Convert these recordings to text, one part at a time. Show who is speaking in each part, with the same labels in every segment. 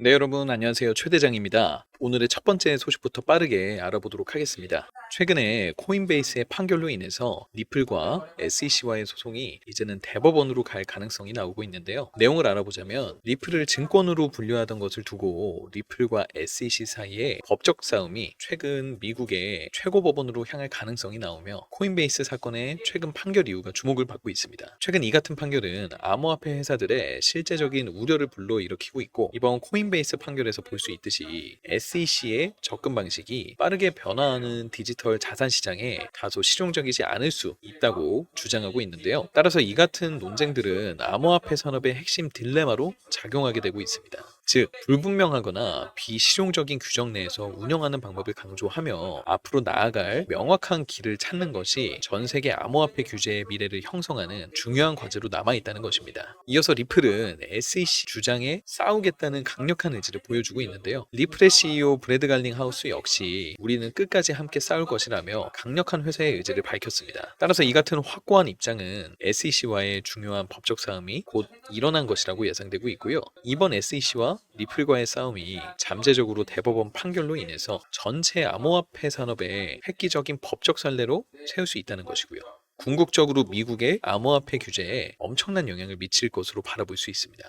Speaker 1: 네, 여러분 안녕하세요. 최 대장입니다. 오늘의 첫 번째 소식부터 빠르게 알아보도록 하겠습니다. 최근에 코인베이스의 판결로 인해서 리플과 SEC와의 소송이 이제는 대법원으로 갈 가능성이 나오고 있는데요. 내용을 알아보자면 리플을 증권으로 분류하던 것을 두고 리플과 SEC 사이의 법적 싸움이 최근 미국의 최고법원으로 향할 가능성이 나오며 코인베이스 사건의 최근 판결 이유가 주목을 받고 있습니다. 최근 이 같은 판결은 암호화폐 회사들의 실제적인 우려를 불러일으키고 있고 이번 코인베이스 판결에서 볼 수 있듯이 SEC의 접근 방식이 빠르게 변화하는 디지털 자산 시장에 다소 실용적이지 않을 수 있다고 주장하고 있는데요. 따라서 이 같은 논쟁들은 암호화폐 산업의 핵심 딜레마로 작용하게 되고 있습니다. 즉 불분명하거나 비실용적인 규정 내에서 운영하는 방법을 강조하며 앞으로 나아갈 명확한 길을 찾는 것이 전 세계 암호화폐 규제의 미래를 형성하는 중요한 과제로 남아 있다는 것입니다. 이어서 리플은 SEC 주장에 싸우겠다는 강력한 의지를 보여주고 있는데요. 리플의 CEO 브래드 갈링 하우스 역시 우리는 끝까지 함께 싸울 것이라며 강력한 회사의 의지를 밝혔습니다. 따라서 이 같은 확고한 입장은 SEC와의 중요한 법적 싸움이 곧 일어난 것이라고 예상되고 있고요. 이번 SEC와 리플과의 싸움이 잠재적으로 대법원 판결로 인해서 전체 암호화폐 산업의 획기적인 법적 선례로 세울 수 있다는 것이고요. 궁극적으로 미국의 암호화폐 규제에 엄청난 영향을 미칠 것으로 바라볼 수 있습니다.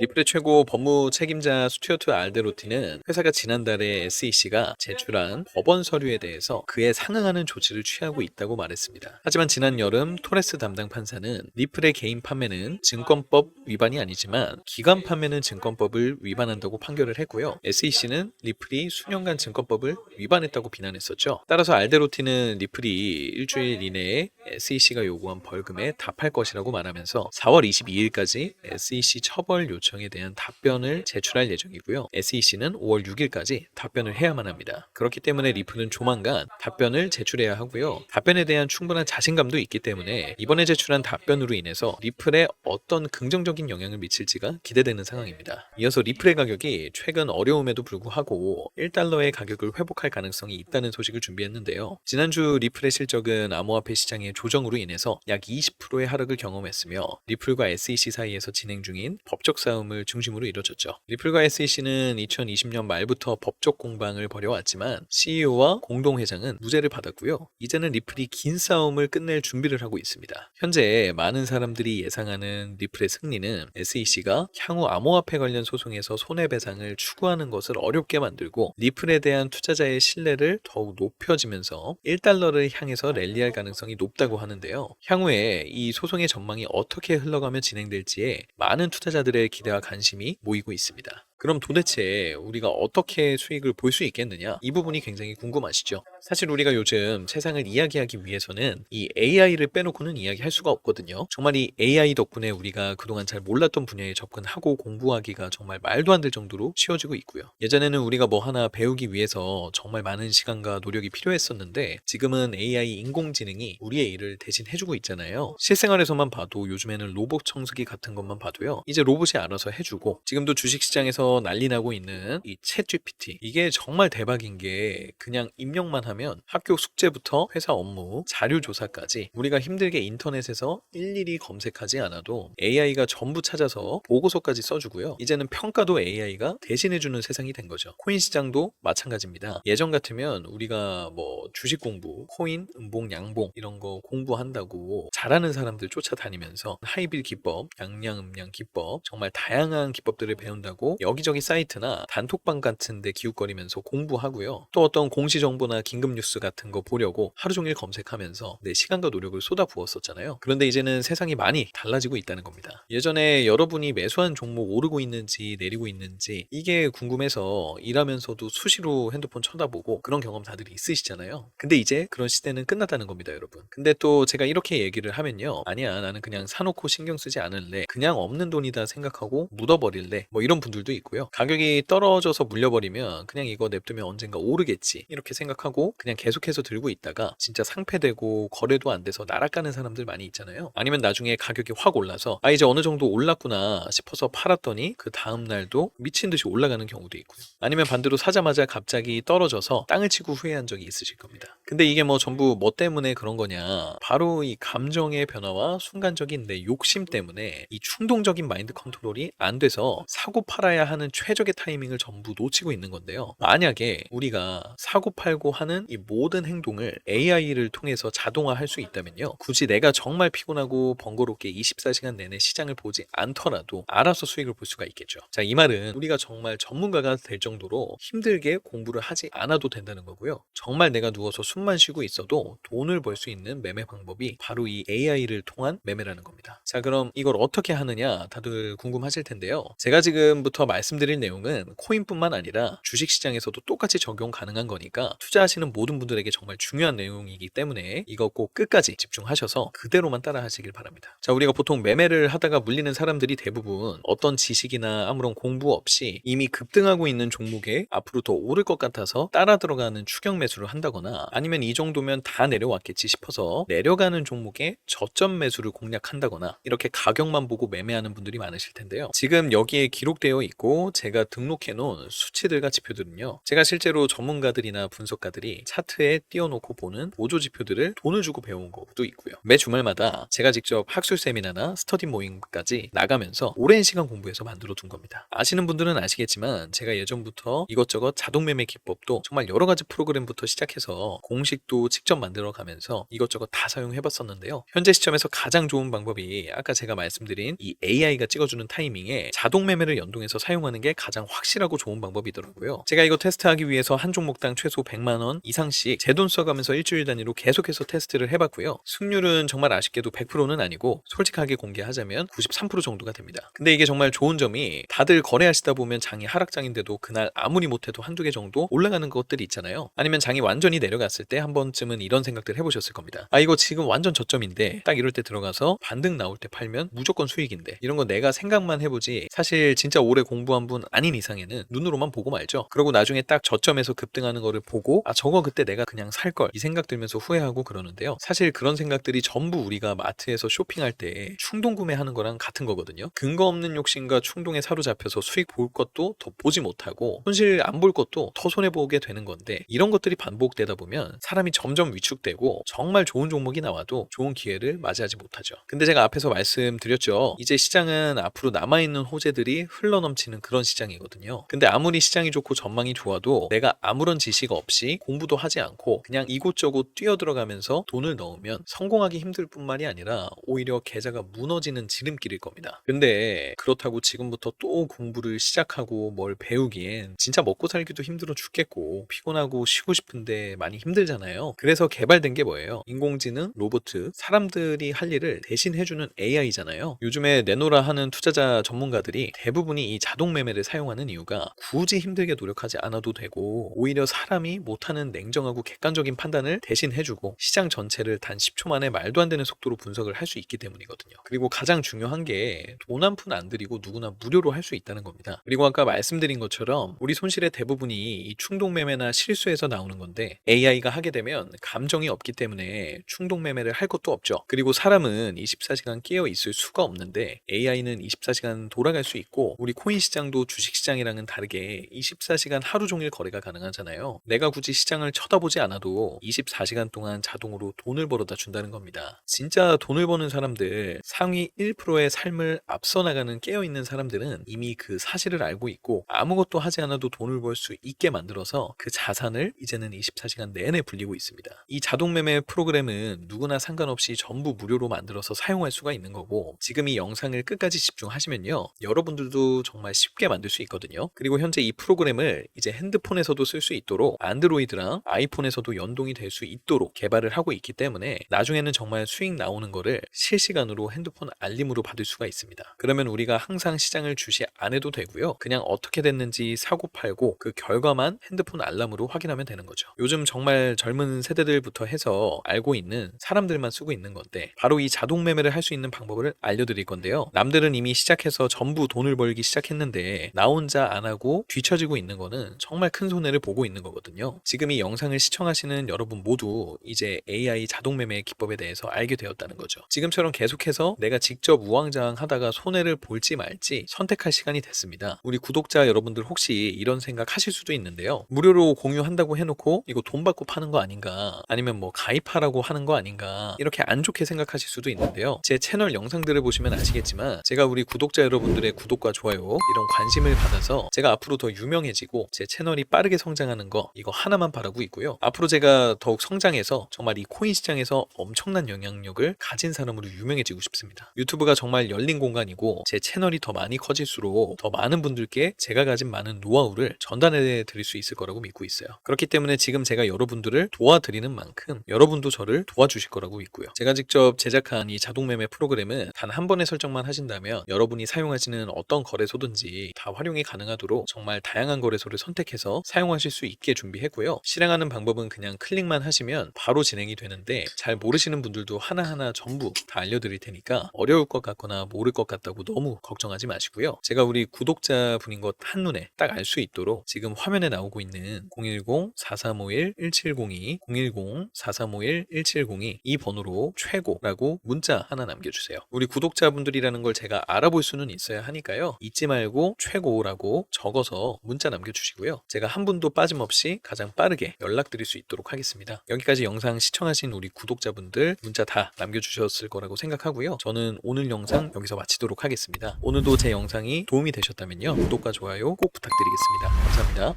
Speaker 1: 리플의 최고 법무 책임자 스튜어트 알데로티는 회사가 지난달에 SEC가 제출한 법원 서류에 대해서 그에 상응하는 조치를 취하고 있다고 말했습니다. 하지만 지난 여름 토레스 담당 판사는 리플의 개인 판매는 증권법 위반이 아니지만 기관 판매는 증권법을 위반한다고 판결을 했고요. SEC는 리플이 수년간 증권법을 위반했다고 비난했었죠. 따라서 알데로티는 리플이 일주일 이내에 SEC가 요구한 벌금에 답할 것이라고 말하면서 4월 22일까지 SEC 처벌 요청 요청에 대한 답변을 제출할 예정이고요. SEC는 5월 6일까지 답변을 해야만 합니다. 그렇기 때문에 리플은 조만간 답변을 제출해야 하고요. 답변에 대한 충분한 자신감도 있기 때문에 이번에 제출한 답변으로 인해서 리플에 어떤 긍정적인 영향을 미칠지가 기대되는 상황입니다. 이어서 리플의 가격이 최근 어려움에도 불구하고 1달러의 가격을 회복할 가능성이 있다는 소식을 준비했는데요. 지난주 리플의 실적은 암호화폐 시장의 조정으로 인해서 약 20%의 하락을 경험했으며 리플과 SEC 사이에서 진행 중인 법적 싸움 싸움을 중심으로 이뤄졌죠. 리플과 SEC는 2020년 말부터 법적 공방을 벌여왔지만 CEO와 공동회장은 무죄를 받았고요. 이제는 리플이 긴 싸움을 끝낼 준비를 하고 있습니다. 현재 많은 사람들이 예상하는 리플의 승리는 SEC가 향후 암호화폐 관련 소송에서 손해배상을 추구하는 것을 어렵게 만들고 리플에 대한 투자자의 신뢰를 더욱 높여지면서 1달러를 향해서 랠리할 가능성이 높다고 하는데요. 향후에 이 소송의 전망이 어떻게 흘러가며 진행될지에 많은 투자자들의 기대 기 대와 관심이 모이고 있습니다. 그럼 도대체 우리가 어떻게 수익을 볼 수 있겠느냐? 이 부분이 굉장히 궁금하시죠? 사실 우리가 요즘 세상을 이야기하기 위해서는 이 AI를 빼놓고는 이야기할 수가 없거든요. 정말 이 AI 덕분에 우리가 그동안 잘 몰랐던 분야에 접근하고 공부하기가 정말 말도 안 될 정도로 쉬워지고 있고요. 예전에는 우리가 뭐 하나 배우기 위해서 정말 많은 시간과 노력이 필요했었는데 지금은 AI 인공지능이 우리의 일을 대신 해주고 있잖아요. 실생활에서만 봐도 요즘에는 로봇 청소기 같은 것만 봐도요. 이제 로봇이 알아서 해주고 지금도 주식시장에서 난리 나고 있는 이 챗 GPT 이게 정말 대박인 게 그냥 입력만 하면 학교 숙제부터 회사 업무, 자료 조사까지 우리가 힘들게 인터넷에서 일일이 검색하지 않아도 AI가 전부 찾아서 보고서까지 써주고요. 이제는 평가도 AI가 대신해주는 세상이 된 거죠. 코인 시장도 마찬가지입니다. 예전 같으면 우리가 뭐 주식 공부, 코인, 음봉, 양봉 이런 거 공부한다고 잘하는 사람들 쫓아다니면서 하이빌 기법, 양양, 음양 기법 정말 다양한 기법들을 배운다고 여기 여기저기 사이트나 단톡방 같은 데 기웃거리면서 공부하고요. 또 어떤 공시 정보나 긴급 뉴스 같은 거 보려고 하루 종일 검색하면서 내 시간과 노력을 쏟아부었었잖아요. 그런데 이제는 세상이 많이 달라지고 있다는 겁니다. 예전에 여러분이 매수한 종목 오르고 있는지 내리고 있는지 이게 궁금해서 일하면서도 수시로 핸드폰 쳐다보고 그런 경험 다들 있으시잖아요. 근데 이제 그런 시대는 끝났다는 겁니다, 여러분. 근데 또 제가 이렇게 얘기를 하면요. 아니야, 나는 그냥 사놓고 신경 쓰지 않을래. 그냥 없는 돈이다 생각하고 묻어버릴래. 뭐 이런 분들도 있고요. 가격이 떨어져서 물려버리면 그냥 이거 냅두면 언젠가 오르겠지 이렇게 생각하고 그냥 계속해서 들고 있다가 진짜 상패되고 거래도 안 돼서 날아가는 사람들 많이 있잖아요. 아니면 나중에 가격이 확 올라서 아 이제 어느 정도 올랐구나 싶어서 팔았더니 그 다음 날도 미친 듯이 올라가는 경우도 있고요. 아니면 반대로 사자마자 갑자기 떨어져서 땅을 치고 후회한 적이 있으실 겁니다. 근데 이게 뭐 전부 뭐 때문에 그런 거냐? 바로 이 감정의 변화와 순간적인 내 욕심 때문에 이 충동적인 마인드 컨트롤이 안 돼서 사고 팔아야 하는 최적의 타이밍을 전부 놓치고 있는 건데요. 만약에 우리가 사고 팔고 하는 이 모든 행동을 AI를 통해서 자동화할 수 있다면요. 굳이 내가 정말 피곤하고 번거롭게 24시간 내내 시장을 보지 않더라도 알아서 수익을 볼 수가 있겠죠. 자, 이 말은 우리가 정말 전문가가 될 정도로 힘들게 공부를 하지 않아도 된다는 거고요. 정말 내가 누워서 숨만 쉬고 있어도 돈을 벌 수 있는 매매 방법이 바로 이 AI를 통한 매매라는 겁니다. 자, 그럼 이걸 어떻게 하느냐 다들 궁금하실 텐데요. 제가 지금부터 말씀드릴 내용은 코인뿐만 아니라 주식 시장에서도 똑같이 적용 가능한 거니까 투자 하시는 모든 분들에게 정말 중요한 내용이기 때문에 이거 꼭 끝까지 집중하셔서 그대로만 따라 하시길 바랍니다. 자, 우리가 보통 매매를 하다가 물리는 사람들이 대부분 어떤 지식이나 아무런 공부 없이 이미 급등하고 있는 종목에 앞으로 더 오를 것 같아서 따라 들어가는 추격 매수를 한다거나 아니면 이 정도면 다 내려왔겠지 싶어서 내려가는 종목에 저점 매수를 공략한다거나 이렇게 가격만 보고 매매하는 분들이 많으실 텐데요. 지금 여기에 기록되어 있고 제가 등록해 놓은 수치들과 지표들은요. 제가 실제로 전문가들이나 분석가들이 차트에 띄워놓고 보는 보조 지표들을 돈을 주고 배운 것도 있고요. 매 주말마다 제가 직접 학술 세미나나 스터디 모임까지 나가면서 오랜 시간 공부해서 만들어 둔 겁니다. 아시는 분들은 아시겠지만 제가 예전부터 이것저것 자동 매매 기법도 정말 여러 가지 프로그램부터 시작해서 공식도 직접 만들어 가면서 이것저것 다 사용해 봤었는데요. 현재 시점에서 가장 좋은 방법이 아까 제가 말씀드린 이 AI가 찍어주는 타이밍에 자동 매매를 연동해서 사용하는 게 가장 확실하고 좋은 방법이더라고요. 제가 이거 테스트하기 위해서 한 종목당 최소 100만 원 이상씩 제 돈 써가면서 일주일 단위로 계속해서 테스트를 해봤고요. 승률은 정말 아쉽게도 100%는 아니고 솔직하게 공개하자면 93% 정도가 됩니다. 근데 이게 정말 좋은 점이 다들 거래하시다 보면 장이 하락장인데도 그날 아무리 못해도 한두 개 정도 올라가는 것들이 있잖아요. 아니면 장이 완전히 내려갔을 때 한 번쯤은 이런 생각들 해보셨을 겁니다. 아 이거 지금 완전 저점인데 딱 이럴 때 들어가서 반등 나올 때 팔면 무조건 수익인데 이런 거 내가 생각만 해보지 사실 진짜 오래 공부한 분 아닌 이상에는 눈으로만 보고 말죠. 그리고 나중에 딱 저점에서 급등하는 거를 보고 아 저거 그때 내가 그냥 살 걸 이 생각 들면서 후회하고 그러는데요. 사실 그런 생각들이 전부 우리가 마트에서 쇼핑할 때 충동 구매하는 거랑 같은 거거든요. 근거 없는 욕심과 충동에 사로잡혀서 수익 볼 것도 더 보지 못하고 손실 안 볼 것도 더 손해 보게 되는 건데 이런 것들이 반복되다 보면 사람이 점점 위축되고 정말 좋은 종목이 나와도 좋은 기회를 맞이하지 못하죠. 근데 제가 앞에서 말씀드렸죠. 이제 시장은 앞으로 남아있는 호재들이 흘러넘치는 그런 시장이거든요. 근데 아무리 시장이 좋고 전망이 좋아도 내가 아무런 지식 없이 공부 도 하지 않고 그냥 이곳저곳 뛰어들어가면서 돈을 넣으면 성공하기 힘들 뿐만이 아니라 오히려 계좌가 무너지는 지름길일 겁니다. 근데 그렇다고 지금부터 또 공부를 시작하고 뭘 배우기엔 진짜 먹고 살기도 힘들어 죽겠고 피곤하고 쉬고 싶은데 많이 힘들잖아요. 그래서 개발된 게 뭐예요? 인공지능, 로봇, 사람들이 할 일을 대신 해주는 AI잖아요. 요즘에 내노라 하는 투자자 전문가들이 대부분이 이 자동 매매를 사용하는 이유가 굳이 힘들게 노력하지 않아도 되고 오히려 사람이 못하는 냉정하고 객관적인 판단을 대신 해주고 시장 전체를 단 10초 만에 말도 안 되는 속도로 분석을 할 수 있기 때문이거든요. 그리고 가장 중요한 게 돈 한 푼 안 들이고 누구나 무료로 할 수 있다는 겁니다. 그리고 아까 말씀드린 것처럼 우리 손실의 대부분이 이 충동 매매나 실수에서 나오는 건데 AI가 하게 되면 감정이 없기 때문에 충동 매매를 할 것도 없죠. 그리고 사람은 24시간 깨어 있을 수가 없는데 AI는 24시간 돌아갈 수 있고 우리 코인 시장도 주식 시장이랑은 다르게 24시간 하루 종일 거래가 가능하잖아요. 내가 굳이 시장 을 쳐다보지 않아도 24시간 동안 자동으로 돈을 벌어다 준다는 겁니다. 진짜 돈을 버는 사람들 상위 1%의 삶을 앞서 나가는 깨어 있는 사람들은 이미 그 사실을 알고 있고 아무것도 하지 않아도 돈을 벌 수 있게 만들어서 그 자산을 이제는 24시간 내내 불리고 있습니다. 이 자동 매매 프로그램은 누구나 상관없이 전부 무료로 만들어서 사용할 수가 있는 거고 지금 이 영상을 끝까지 집중하시면요. 여러분들도 정말 쉽게 만들 수 있거든요. 그리고 현재 이 프로그램을 이제 핸드폰에서도 쓸 수 있도록 안드로이드랑 아이폰에서도 연동이 될 수 있도록 개발을 하고 있기 때문에 나중에는 정말 수익 나오는 거를 실시간으로 핸드폰 알림으로 받을 수가 있습니다. 그러면 우리가 항상 시장을 주시 안 해도 되고요. 그냥 어떻게 됐는지 사고 팔고 그 결과만 핸드폰 알람으로 확인하면 되는 거죠. 요즘 정말 젊은 세대들부터 해서 알고 있는 사람들만 쓰고 있는 건데 바로 이 자동 매매를 할 수 있는 방법을 알려드릴 건데요. 남들은 이미 시작해서 전부 돈을 벌기 시작했는데 나 혼자 안 하고 뒤처지고 있는 거는 정말 큰 손해를 보고 있는 거거든요. 지금 이이 영상을 시청하시는 여러분 모두 이제 AI 자동 매매 기법에 대해서 알게 되었다는 거죠. 지금처럼 계속해서 내가 직접 우왕좌왕 하다가 손해를 볼지 말지 선택할 시간이 됐습니다. 우리 구독자 여러분들 혹시 이런 생각 하실 수도 있는데요. 무료로 공유한다고 해놓고 이거 돈 받고 파는 거 아닌가? 아니면 뭐 가입하라고 하는 거 아닌가? 이렇게 안 좋게 생각하실 수도 있는데요. 제 채널 영상들을 보시면 아시겠지만 제가 우리 구독자 여러분들의 구독과 좋아요 이런 관심을 받아서 제가 앞으로 더 유명해지고 제 채널이 빠르게 성장하는 거 이거 하나만 바라 고 있고요. 앞으로 제가 더욱 성장해서 정말 이 코인 시장에서 엄청난 영향력을 가진 사람으로 유명해지고 싶습니다. 유튜브가 정말 열린 공간이고 제 채널이 더 많이 커질수록 더 많은 분들께 제가 가진 많은 노하우를 전달해 드릴 수 있을 거라고 믿고 있어요. 그렇기 때문에 지금 제가 여러분들을 도와드리는 만큼 여러분도 저를 도와주실 거라고 믿고요. 제가 직접 제작한 이 자동 매매 프로그램은 단 한 번의 설정만 하신다면 여러분이 사용하시는 어떤 거래소든지 다 활용이 가능하도록 정말 다양한 거래소를 선택해서 사용하실 수 있게 준비했고요. 실행하는 방법은 그냥 클릭만 하시면 바로 진행이 되는데 잘 모르시는 분들도 하나하나 전부 다 알려드릴 테니까 어려울 것 같거나 모를 것 같다고 너무 걱정하지 마시고요. 제가 우리 구독자분인 것 한눈에 딱 알 수 있도록 지금 화면에 나오고 있는 010-4351-1702, 010-4351-1702 이 번호로 최고라고 문자 하나 남겨주세요. 우리 구독자분들이라는 걸 제가 알아볼 수는 있어야 하니까요. 잊지 말고 최고라고 적어서 문자 남겨주시고요. 제가 한 분도 빠짐없이 가장 빠르게 연락드릴 수 있도록 하겠습니다. 여기까지 영상 시청하신 우리 구독자분들 문자 다 남겨주셨을 거라고 생각하고요. 저는 오늘 영상 여기서 마치도록 하겠습니다. 오늘도 제 영상이 도움이 되셨다면요. 구독과 좋아요 꼭 부탁드리겠습니다. 감사합니다.